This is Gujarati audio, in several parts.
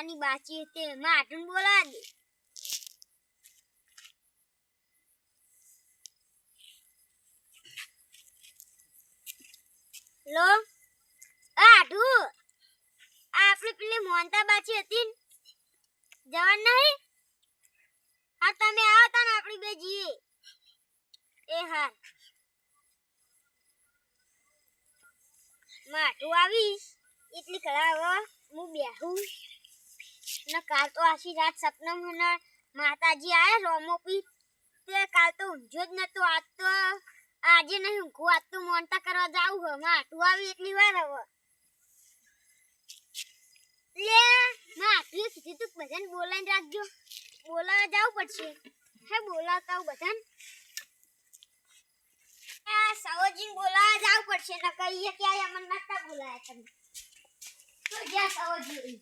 આની બાચી તે માટું બોલાવા દે. લો આઢુ આપણે પેલી મોનતા બાચી હતી જવાન નહીં? હા, તમે આવો તા ને આપણી બે જઈએ એ હા. માટું આવીશ, એટલી કળાવો હું બેહું. ને, કાલ તો આખી રાત સપનામાં માતાજી આયા રોમોપી તે, કાલ તો ઊંઝો જ નતો, આજ તો આજે નહીં ઊંઘું, આજ તો મોનતા કરવા જાવું હવે માટું આવી એટલી વાર હવે. લે માટું કીધું તું બધાને બોલાઈને રાખજો. બોલાવા જાવું પડશે. હે બોલાવતા હું બધાને સવજીને બોલાવા જાવું પડશે ને કહીએ કે અમને નતા બોલાયા તમે. તો જ્યાં સવજી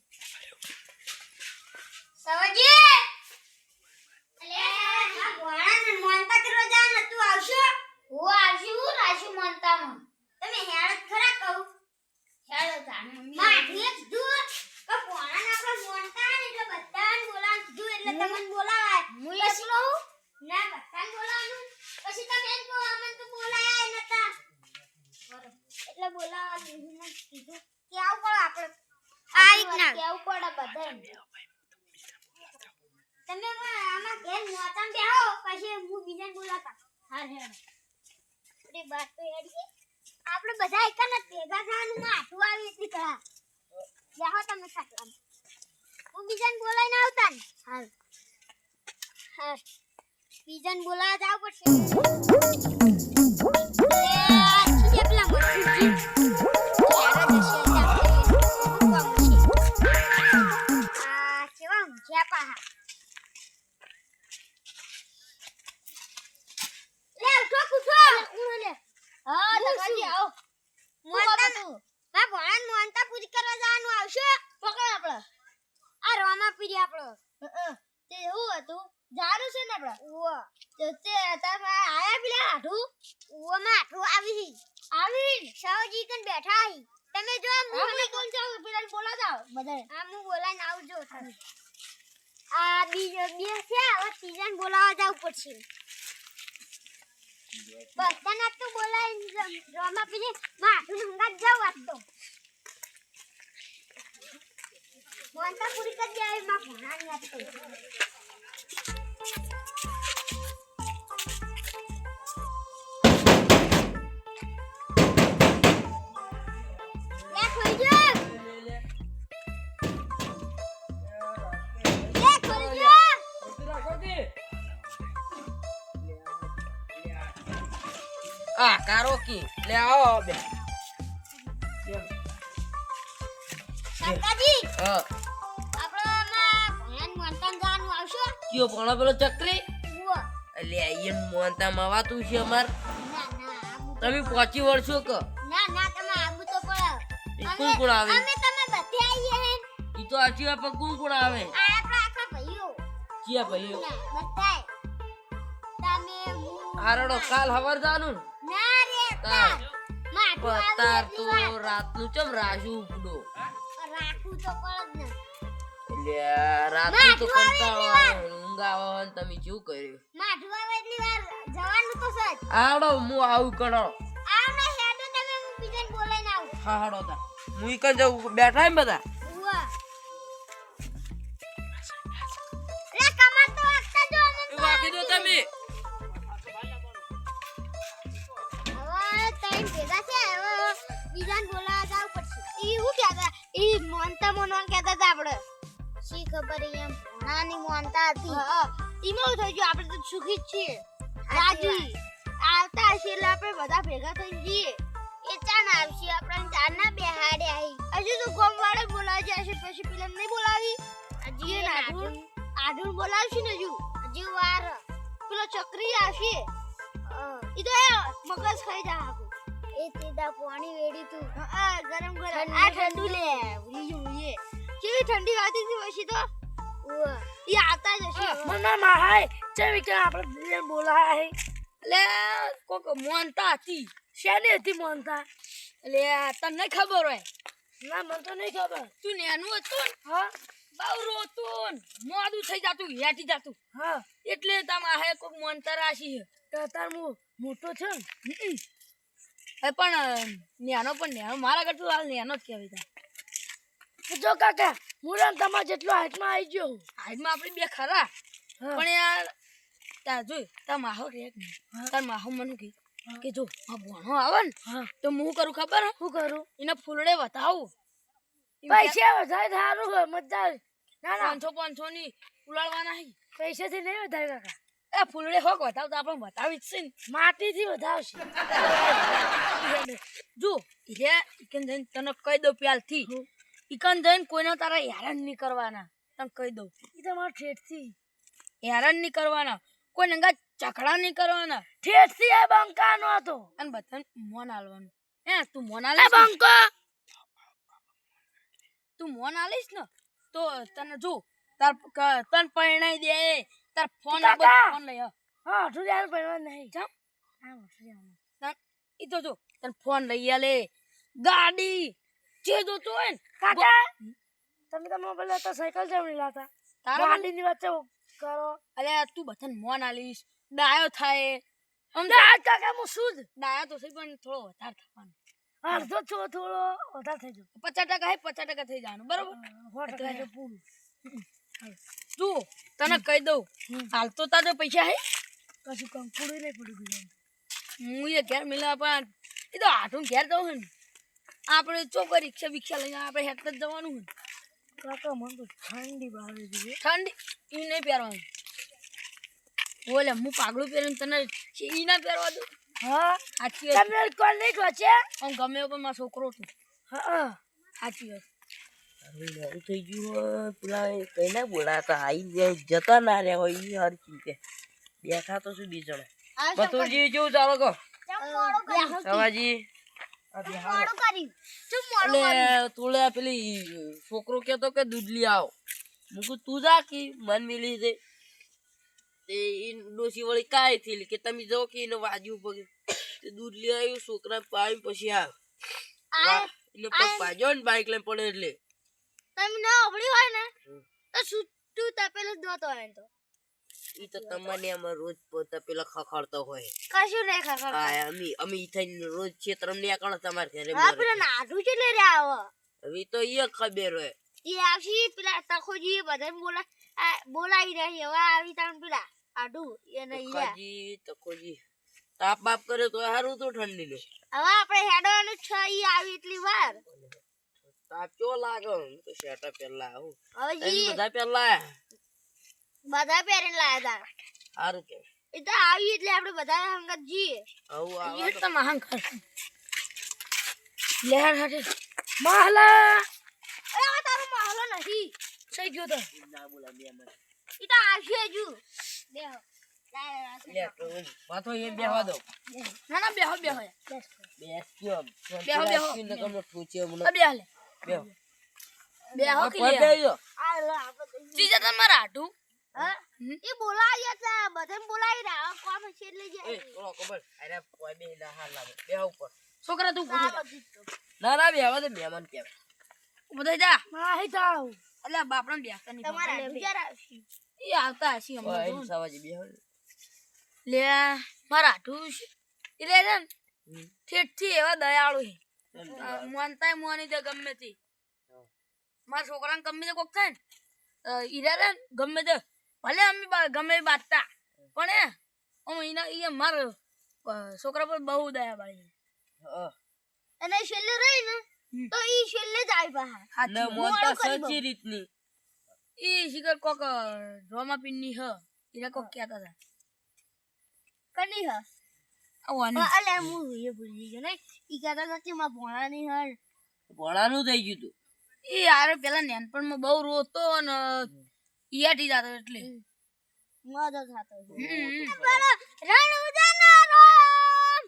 સવજી અલે આ ગોળાને મોનતા કરવા જા ને તું આવશો? હું આવશું હું રાશું મોનતામાં. તમે હેડ ખરા કહું. હેડ જાને માઠી કીધું કે પોણાને આપણે મોનતા ને એટલે બધાને બોલાવવાનું કીધું એટલે તમને બોલાવાય. હું એકલો ના બધાને બોલાવવાનું પછી તમે એમ કહો અમને તો બોલાયા નતા. એટલે બોલાવવાનું. મેં કીધું. કે આવું પડે આપણે? આ રીતના. કેવું પડે બધાને? તમે પણ આમાં ઘેર મોતામ આવો પછી હું બીજાને બોલાતા હા હે અરે બાત તો હેડી આપણે બધા એક જ ભેગા થવાનું આટું આવી એટલી કળા જાઓ તમે ખાટલામાં હું બીજાને બોલાઈને આવતા ને? હા હા. બીજાને બોલાવા જાવ પડશે. પેલા મરચુજી. આ બીજો બે છે, હવે ત્રીજાને બોલાવવા જવું પડશે. આજ તો બોલાવી રમા પીને માથું હંગાત જાવ આજ તો. મોનતા પૂરી કરી આવી માં ભણાની આજ કારોકી લે આવો બે શંકાજી હા. આપણો કયો પણ પેલો ચક્રી. એટલે આઈયન મોનતા માવાતું છે અમાર. તમે પહોંચી વળશો કે? ના ના તમે આબુ તો અમે- કોણ કોણ આવે? અમે તમે બધે આવીએ હે ઈ તો આચી આપે કોણ કોણ આવે? આ આપણા આખા ભાઈઓ. ચિયા ભાઈઓ. બધાય. તમે હારડો કાલ હવાર જાનું પતાર એટલી તો. રાતનું ચમ રાશુ ઉપડો રાખવું તો પડે જ ને એટલે રાતનું તો કંટાળો એટલી વાર. આવે ઊંઘ આવે ને તમે શું કર્યું માઠું આવે એટલી વાર જવાનું તો સજ હાડો હું આવું કરો આવ ના હેડો તમે બીજાને બોલાઈને આવું હા હાડો તા હું ઈ કન જાઉં બેઠા એમ બધા મોનતા કહેતા હતા આપણે. શી ખબર એમ? નાની મોનતા હતી. ઈમાં થઈ ગયું આપણે તો સુખી જ છીએ. રાજી. આવતા હશે એટલે આપણે બધા ભેગા થઈ જઈએ. એ ચાન આવશે. આપણે ચાર ના બેહાડે આવી હજુ તો ગોમ વાળે બોલાવી જશે પછી પેલા નહીં બોલાવી. હજી આઢું આઢું બોલાવશે ને હજુ. હજી વાર. પેલો ચક્રી આવશે. એ તો મગજ ખાઈ જાય એ સીધા પાણી વેડી તું. આ ગરમ ગરમ. આ ઠંડુ. લે. ભૂલી એ. કેવી ઠંડી વાતી હતી પછી તો? ઈ આતા જશે મને માહાય ચેવી કે આપણે બોલાયા હે? લે કોક મોનતા હતી. શેની હતી મોનતા? લે તને ખબર હોય. ના મને તો નહીં ખબર. તું નેનું હતું? હા. બહુ રોતું મોડું થઈ જાતું હેઠી જાતું. હા. એટલે તમે હે કોક મોનતા રાશી છે તાર હું મોટો છે ને? હમ. પણ નેનો પણ નેનો. મારા કરતું હાલ નેનો જ કહેવાય તા જો કાકા મુરન ને જેટલો હાઈટમાં આવી ગયો હાઈટમાં આપણે બે ખરા. પણ યાર તાર જોઈ તાર માહો રે તાર માહો મને કે કે જો આ ભણો આવે ને તો હું કરું ખબર? હું કરું? એને ફૂલડે બતાવું પૈસા વધારે સારું મજા આવે. ના ના. પાંચસો પાંચસો ની ઉલાડવાના પૈસાથી નહીં વધારે કાકા. એ ફૂલડે હોક તો આપણે બતાવી જ છે ને માટીથી વધાવશે. જો રે ઇકન જઈને તને કહી દઉં પ્યાલથી ઇકન જઈને કોઈને તારા હેરાન નહીં કરવાના. તને કહી દઉં. એ તમારા ઠેઠથી. હેરાન નહીં કરવાના. કોઈ નંગા ચકડા નહીં કરવાના. ઠેઠથી એ બંકાનો હતો. અને બધાને મોન આલવાનું. હે તું મોન એ બંકો! તું મોન આલીશ ને? તો તને જો તાર તને પરણાઈ દે. તાર ફોન! ફોન લઈ. હા અઠુરિયાનું પહેરવા નહીં. જામ. હા અઠુરિયાનું તન- ઈ તો જો તને ફોન લઈ આલે ગાડી! જે જોતું હોય ને કાકા! તમે તમારા પેલા તો સાયકલ જમણી લાતા. તારા ગાડીની વચ્ચે કરો. અલે તું બધાને મોન આલીશ ડાયો થાય. અમદાવાદ તો કાકા હું શું જ ડાયો તો સહી પણ થોડો વધારે થવાનો. અડધો છો થોડો વધારે થઈ ગયો. પચાસ ટકા હે પચાસ ટકા થઈ જવાનું બરોબર? સો ટકા પૂરું. તું તને કહી દઉં હાલ તો તારે પૈસા હે. કશું કંકુડું નહીં પડી ગયું હું એ ઘેર મિલા પણ એ તો આઠું ઘેર જવું હે ને. આપણે ચોક રિક્ષા બિક્ષા લઈને આપણે હેઠ જ જવાનું હે કાકા મને તો ઠંડી છે ઠંડી? એ નહીં પહેરવાનું. બોલે હું પાગડું પહેરીને તને એ ના પહેરવા દઉં. હા? સાચી વાત તમે કોલ નહીં છે? હું ગમે પણ મારો છોકરો છું. હા સાચી વાત મોડું થઈ ગયું હોય પેલા એ કઈ ના બોલાતા જાય જતા ના રહ્યા હોય ઈ હર ચીતે બેઠા તો શું બીજણ બતુરજી કેવું ચાલો કહો સવાજી. તુલે પેલી છોકરો કેતો કે દૂધ લઈ આવો. કીધું તું જા કી મન મિલી છે. તે ડોસી વળી કાયથી કે તમે જાઓ કે એને વાજ્યું પગે તે દૂધ લઈ આવ્યું છોકરા પાઈ પછી આવ આ એટલે પપ્પા પાજો ને બાઈક લઈને પડે એટલે. તમે ના ઓબળી હોય ને તો છૂટું તપેલું જ દોતો હોય તો. ઈ તો તમને આમાં રોજ પોતા પેલા ખખડતો હોય. કશું નહીં ખખડતો. હા અમે અમે ઈ થઈને રોજ ક્ષેત્ર ને આકણ તમાર ઘરે હા મરે. નાડું છે લે આવો. હવે તો ઈ ખબર હોય. ઈ આવશે પેલા તખોજી બધા બોલા આ બોલાવી રહી હવે આવી તમે પેલા આડું એને ઈરા તખોજી તકોજી તાપ બાપ કરે તો સારું તો ઠંડી લે હવે આપણે હેડવાનું છ છે ઈ આવી એટલી વાર. તાપ ચો લાગે હું તો શેટા પેલા આવું હવે તમે જી બધા પેલા આયા. બધા પહેરીને લાયા હતા સારું કે એ તો આવી એટલે આપણે બધા હંગત જઈએ આવું એ આવા તો મહાન કર લહેર હાટે માહલા અરે આ તારો માહોલો નથી થઈ ગયો તો ના બોલા બે મને એ તો આવશે હજુ દેહો લાય, લાય, લે તો હું પાછો એમ બેહવા દો ના ના બેહો બેહો બેસ કયો બેહો, બેહો. ને કમનો ઠૂચે મને આ બેહ લે બેહો બેહો કે લે તમારા આટું હા? એ બોલાવી હતા બધાને બોલાવી રહ્યા. કોમ હશે એટલે એ થોડો ખબર? અરે કોઈ બે હાલ લાગે. બેહો ઉપર. છોકરા તું ઊભો થઈ જા. ચાલો જીતો. ના ના બેહવા દે મહેમાન કેમ ઊભો થઈ જા. માહી થાવ એટલે બાપડા બેસતા નહીં. તમારા હાડું એ આવતા હશે હમણાં ઓય, જો ને. સવાજી બેહો લે મારા એટલે એવા દયાળુ મોનતાય મોની દે ગમે તે. મારા છોકરાને ગમે તે કોક થાય ને ઈરા રે ગમે તે. ભલે અમે ગમે એ બાંધતા. પણ એ આમ ઈના ઈ મારા છોકરા પર બહુ દયા ભાઈ. અને છેલ્લે રહી ને તો ઈ છેલ્લે જ આવી પાહા ને મોનતા સચી રીતની. ઈ શિકર કોક ડ્રોમા પિનની હ. ઈરા કોક કહેતા હતા. કની હ? અલે હું એ ભૂલી ગયો ને ઈ કહેતા હતા કે માં ભોણાની હર ભણાનું થઈ ગયું તું. એ યાર પેલા નેનપણમાં બહુ રોતો અને ઈયાટી જાતો એટલે. મદદ થતો હમ. રણુજાના રોમ.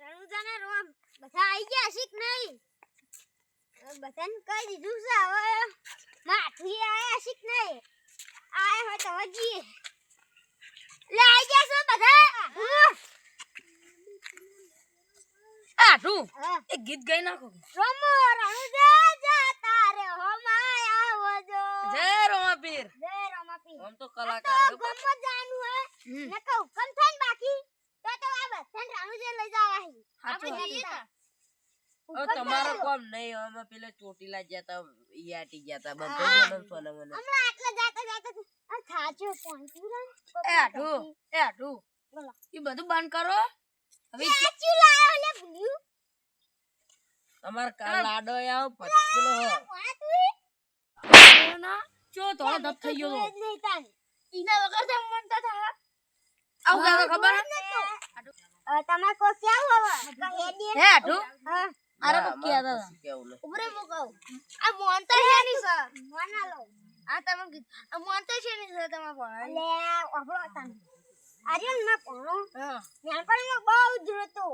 રણુજાના રોમ. બધા આવી ગયા છે કે નહીં બધાને કહી દીધું છે હવે. માઠું આયા છે કે નહીં. આયા હોય તો જઈએ. લે આઈ ગયા છો બધા આ તું એક ગીત ગાઈ નાખો રમો રણુ જે જા તારે હો માય આવો જો જય રોમાપીર. જય રોમાપીર. હમ તો કલાકાર તો ગમો જાનું હે. ને કહું કમ થાય બાકી. તો તો આ બસ રણુ જે લઈ જવા હી આપણે જઈએ તમારો કોમ નહીં અમે પેલા ચોટીલા ગયા તા ઈ આટી ગયા તા બધો. જન્મ સોના મને હમણાં આટલા જાતા જાતા આ થાચો પહોંચ્યું એ આટું એ આટું બોલો. એ બધું બંધ કરો. હવે થાચું લાયો લે ભૂલ્યું. તમાર કા લાડો આવ પછી પેલો હ. તું ના ચો થોડો ધપ થઈ ગયો. તું ઈના વગર તો મનતા થા આવું ખબર? અ, તમારે કો કેવું હવે? હે આટું હા. અરે ના, કોક કહેતા મારે હતા. કશું કેવું નહીં. ઉભરે મો કહું આ મોનતા છે. ની સર મોના લો આ તમે આ મોનતા છે ની સર તમે ભણો. લે ઓબળો તાન આર્યન ના ભણો. હા. નાનપણમાં બહુ જ રોતો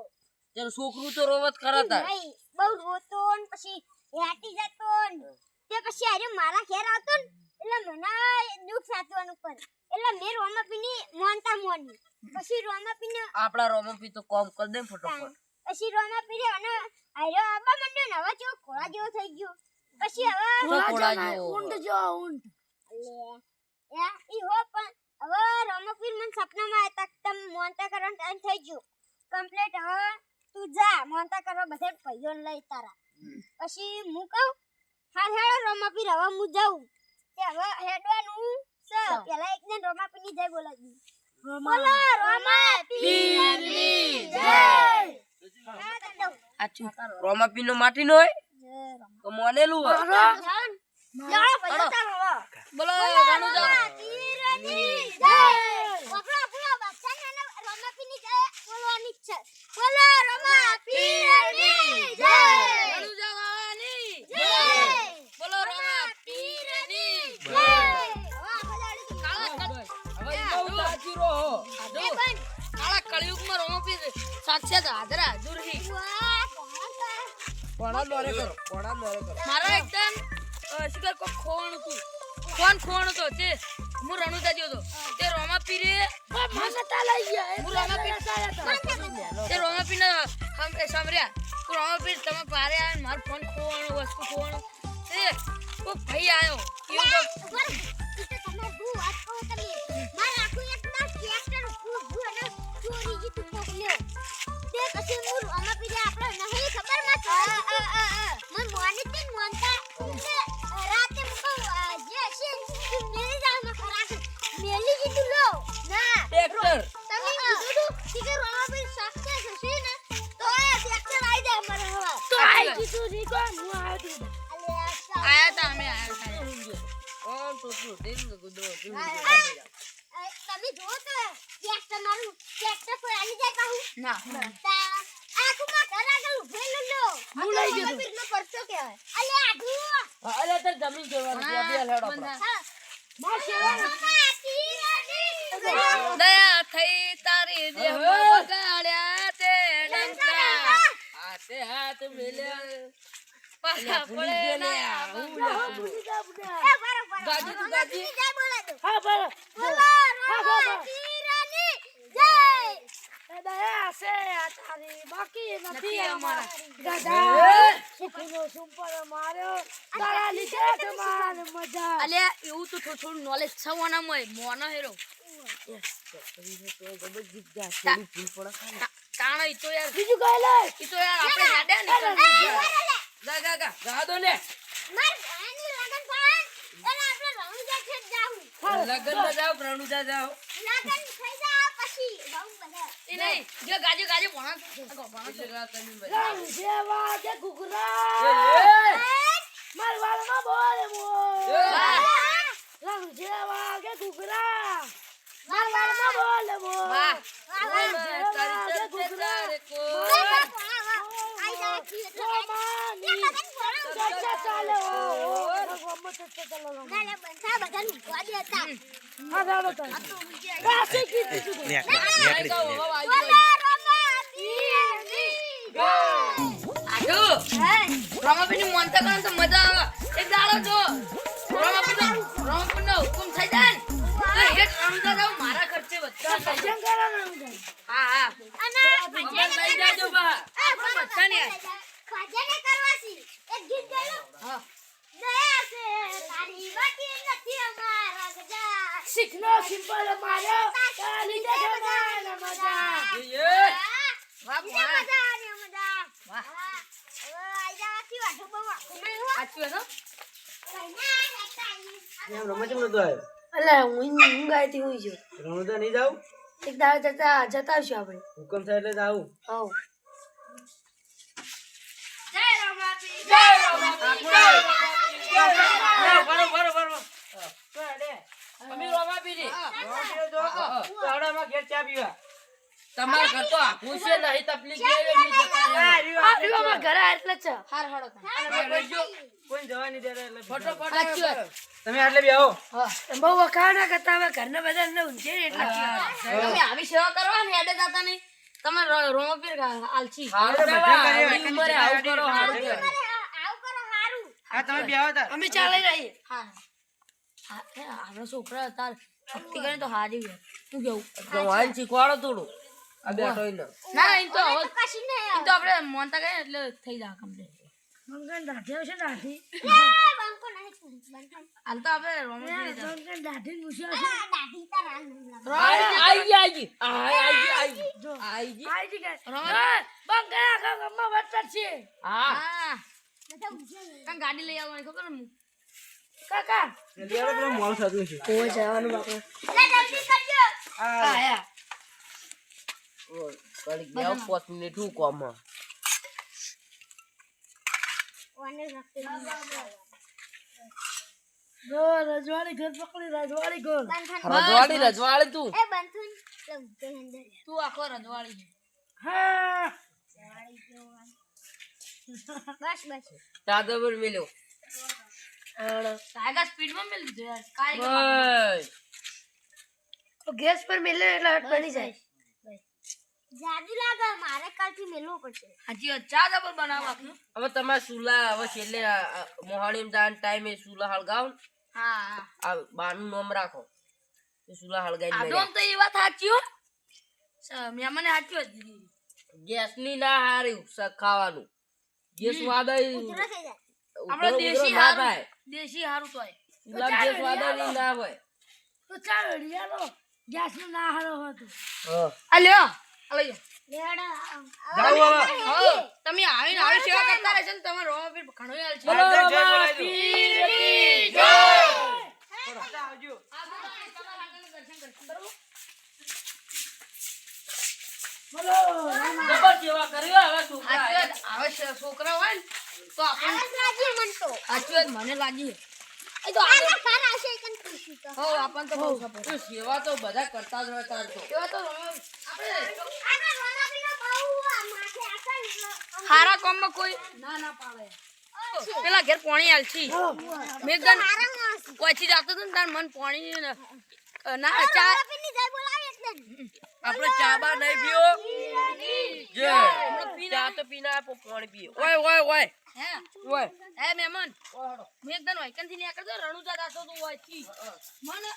ચાલ છોકરું તો રોવત ખરા તા નહીં બહુ રોતો ને પછી હેટી જતો ને તે પછી આર્ય મારા ઘેર આવતો ને એટલે મને દુઃખ સાચવાનું પર. એટલે મેં રોમાપીની મોનતા મોની પછી રોમાપીને આપણા રોમપી તો કોમ કર દે ફટોફટ. પછી રોમાપીને અને આર્યો આબા મંડ્યો ને હવે જેવો ઘોડા જેવો થઈ ગયો. પછી હવે તો જેવો ઊંટ જો ઊંટ. એ યા ઈ હો પણ હવે રમકવીર મને સપનામાં આતા તમ મોનતા કરવાનો ટાઈમ થઈ ગયો. કમ્પ્લીટ હવે તું જા મોનતા કરવા બધે પૈયો લઈ તારા. પછી હું કહું હા હેડો રમાપીર હવે હું જાઉં. તે હવે હેડવાનું સ. પેલા એક જણ રમાપીરની જય બોલાવી. બોલો રમાપીરની જય. આચું રોમાપી નો માટી નો હોય. તો મોનેલું હોય. બોલો કાળા કળિયુગમાં રોમપી સાક્ષાત હાજરા કોણા મોરે કરો કોણા મોરે કરો. મારા એકદમ શિકાર કોક ખોવાનું હતું. કોણ ખોવાનું હતો તે હું રણુજા જેવો હતો. તે રોમાપીરે મને તા લઈ ગયા હું રોમાપીર તે રોમાપીને હમ એ સાંભળ્યા? કે રોમાપીર તમે પારે આવીને મારો ફોન ખોવાનો વસ્તુ ખોવાનું. તે કોક ભાઈ રહો. ઈ તો તમે બહુ વાત કહો તમે. મારે આખું એક ના tractor ઊભું ઊભું અને ચોરી જીતું મોકલ્યો. તે પછી હું મને મોની તી મોનતા. રાતે અ, જે તું મેલી જાવ ને ખરાક. મેલી જીતું લો. ના. ટ્રેક્ટર તમે કીધું તું કે રમાપીર success હશે ને તો જાય હવે. આઈ હું આવ્યો આયા અમે આયા ગુદો તમે મારું જાય. ના તા આખું માં ઘર આગળ ઊભેલું લો. પરચો કહેવાય. અલે, આઘું. તાર જમીન જોવાની છે બે લેડો આપણે દયા થઈ તારી દેહમાં બગાડ્યા તે ડંકા હાથે હાથ મિલ્યા. પાછા પડે ના. ગાજી તું ગાજી. હા બોલો બોલા દો. હા બોલો, દયા છે આ તારી બાકી નથી અમારા. દાદા સુખીનો સુંપર માર્યો તારા લીધે તમારે મજા અલ્યા એવું તો થોડું થોડું નોલેજ છે ઓનામાં મોનો હેરો થોડી ભૂલ પડે ખાલી. તા- તાણો ઈ તો યાર બીજું કઈ લે ઈ તો યાર આપણે હેડ્યા ને એ, બોલો લે. ગા ગા ગા ગા દો ને માર ભાઈની લગન થાય એટલે આપણે રણુજા છે જ લગનમાં જાઓ રણુજા જાઓ લગન થઈ જાય પછી બહુ બધા. ઈ નહીં જો ગાજો ગાજો ભણા. રંગ જેવા કે ઘૂઘરા એ, માર વાળમાં બોલે એ. રંગ જેવા કે ઘૂઘરા માર વાળમાં બોલે મોર વાહ ઓયમાં તારી ચર્ચે ચાલે ઓ રંગમાં ચર્ચા ચાલે રંગ ના, ના, બધા બધાને દે હતા. હા દાડો તો કીધું તું તો. આઈ સિમ્પલ લીધે છે મને મજા. મજા વાહ મજા મજા. વાહ. હુકમ થાય એટલે જાવું જય હા, જય બરો, બરો. અમે રોમા પીરી. તમાર ઘર તો આખું છે નહીં તકલીફ છે એવી જતા રહેવું. આ રહ્યો અમારા ઘરે એટલે છે હાર હાડો કોઈ જવા નહીં એટલે ફટોફટ તમે આટલે બી બહુ વખાણ કરતા હવે ઘરના બધાને ઊંઘે ને એટલે તમે આવી સેવા કરવા ને હેડે જાતા નહીં તમે આવડી ઉંમરે આવું કરો, હારું બધા કહેવાય. આવું કરો હારું હા તમે બી અમે ચાલે રહીએ હા હા છોકરા તાર ભક્તિ તો હારી ગયો તું કેવું તો વાંચી શીખવાડો થોડું આ બેઠો ઈને. ના એમ તો નહીં તો આપણે મોનતા કરીએ એટલે થઈ જાય કમ્પ્લીટ મંગન દાઢી આવશે દાઢી હાલ તો આપણે દાઢી પૂછ્યો હશે દાઢી તાર આ નહીં લાગે. આઈ આઈ ગઈ, આઈ ગઈ. આઈ આઈ ગઈ, આઈ ગઈ. આઈ ગઈ. આઈ ગઈ રોમા- બંગન આખા ગામમાં વરસાદ છે હા હા બધા ઊંઘે નહીં. કાં ગાડી લઈ આવવાની ખબર ને કાકા. જલ્દી પેલો મોડું થતું છે. ઓ જવાનું બાપા લે, જલ્દી કરજો. હા. આયા ઓય, ઘડીક બેહો, પાંચ મિનિટ હું કોમમાં. ઓને રખડી દીધા. જો રજવાડી ઘર પકડી રજવાડી ઘર. રજવાડી રજવાડી તું. એ બંધન. તું આખો રજવાડી હા. બસ બસ. દાદા પર મેલ્યો. કાયગા સ્પીડમાં મેળ દીધો યાર. કાયગા ગેસ પર મેલે એટલે હટ બની જાય. જાદુ લાગે મારે કાલથી મેલવો પડશે. હાજી ચા જબર બનાવ હવે તમારે સુલા હવે છેલ્લે મોહાણી ટાઈમે સુલા હળગાવ હા હા. આ બાનું નામ રાખો. એ સુલા હળગાઈ આડોમ તો એ વાત સાચી હો. મેં મને સાચી વાત કીધી. ગેસની ના હાર્યું શાક ખાવાનું ગેસ ઉતરો આપણે દેશી હાર. થાય. દેશી હારું તો હોય. સુલા ગેસ વાદળ ના હોય. તો ચાલો રિયાલો. ગેસનું ના હારો હતું. હા. આ લ્યો. આ લઈ તમે આવીને આવી સેવા કરતા રહેશો ને તમે રોમા પીર ઘણો હાલ છે. બોલો જય રમા પીર કી જય. આવજો. બોલો જબર સેવા કર્યો હવે છોકરા. આવે છે છોકરા હોય ને તો આપણે આળસ લાગી મન તો. મને લાગી એ તો આ આપણે તો. આપણને બહુ સપોર્ટ તો સેવા તો બધા કરતા જ હોય તાર તો. સેવા તો હારા કામમાં કોઈ ના ના પાડે. પેલા ઘેર પાણી આલછી મેં માણસ. પછી જાતો તો તાર મન પાણી ના ચા. આપણે ચા બા નહીં પીઓ જે ચા તો પીના પાણી પીઓ ઓય ઓય ઓય. હે? ઓય હે મહેમાન મેઘદન વાયકનથી રણુજા દાસો તો હોયથી મને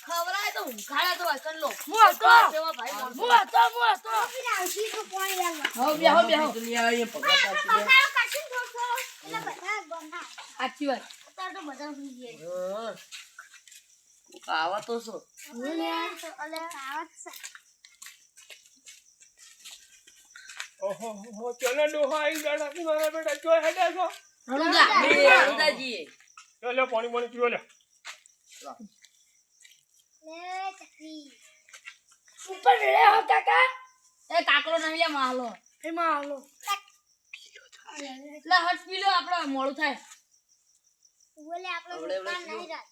ખવરાય તો ઉઘાડા તો વાયકન લો. હું હતો. સેવા ભાઈ બોલ. હું હતો હું હતો. રોમાપીને તો. હો બેહો બેહો. દુનિયા. એટલે બધા વાત. અત્યારે તો બધા સુઈ ગયા. હા. આવા તો શું તો અલે આવત છે. રણુજા એ અંદાજીએ. લે ચકરી. ઉપર મેળે હો કાકા એ કાકલો નહીં લે માલો એમાં હાલો એટલે હટ પી લો આપણે મોડું થાય બોલે આપણે આપણે દુકાન નહીં રાખ.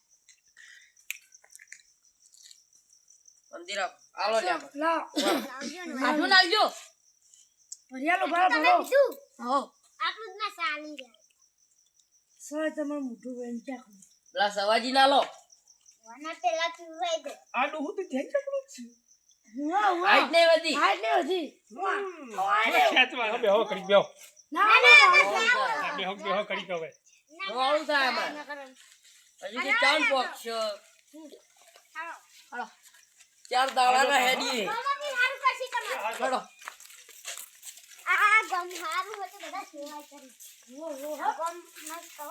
મંદિર આપ. લે આપણે. લાવજો આઠું નાખજો રિયાલો ભાઈ ભરો કીધું હો. આટલું જ ના ચાલી જાય સર તમારું મોઢું બેન ચાકુ પેલા સવાજી ના લો. વાના પેલા પીવડાઈ દે. વાહ વાહ. હાઈટ નહીં વધી. હાથ ને હતી ના ના ના ના ના મોડું થાય અમારે હજી તો ચાર પોક્ષ છે. ચાર દાડાના હેડીએ. મામાથી હારું કરશે તમારે. ચલો આ આ ગમ હારું હોય તો બધા સેવા કરી. આ ગમ મસ્ત હો.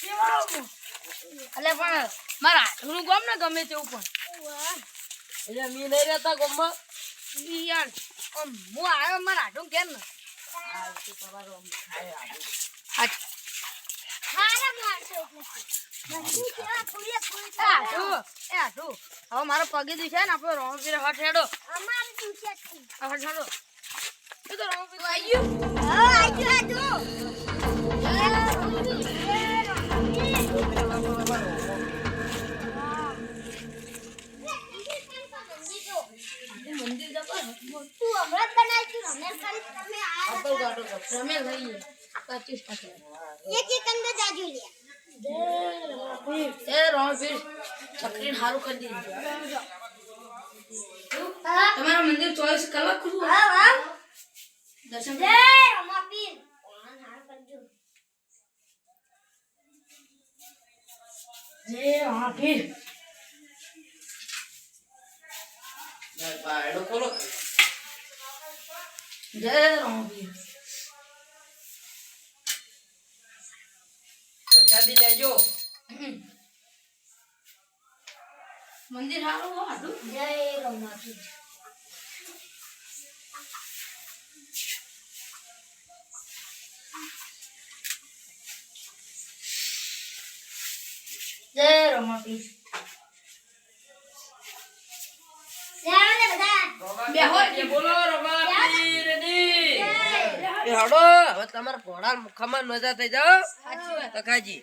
કેવા એટલે પણ મારા હાથનું ગમ ને ગમે તેવું પણ. એટલે મી નહીં રહેતા ગામમાં? ઈ યાર હું આવ્યો મારા હાથું. કેમ ને હવે મારો પગે દુખ્યા ને આપણો રોમ પીરે હઠેડો. હેડો સારું કરી દીધું તમારા મંદિર ચોવીસ કલાક ખુલ્લું. દર્શન જય રમાપીર. ભગવાન હારું કરજો. જય રોમ પીર બાયડો ખોલો જય રોમ પીર પ્રસાદી લેજો મંદિર સારું હાડું જય રમાપીર. જય રોમ પીર જય રે બધા. બેહો એ બોલો રમા પીરની. એ હડો હવે તમારા ઘોડા મુખામાં મજા થઈ જાઓ તકાજી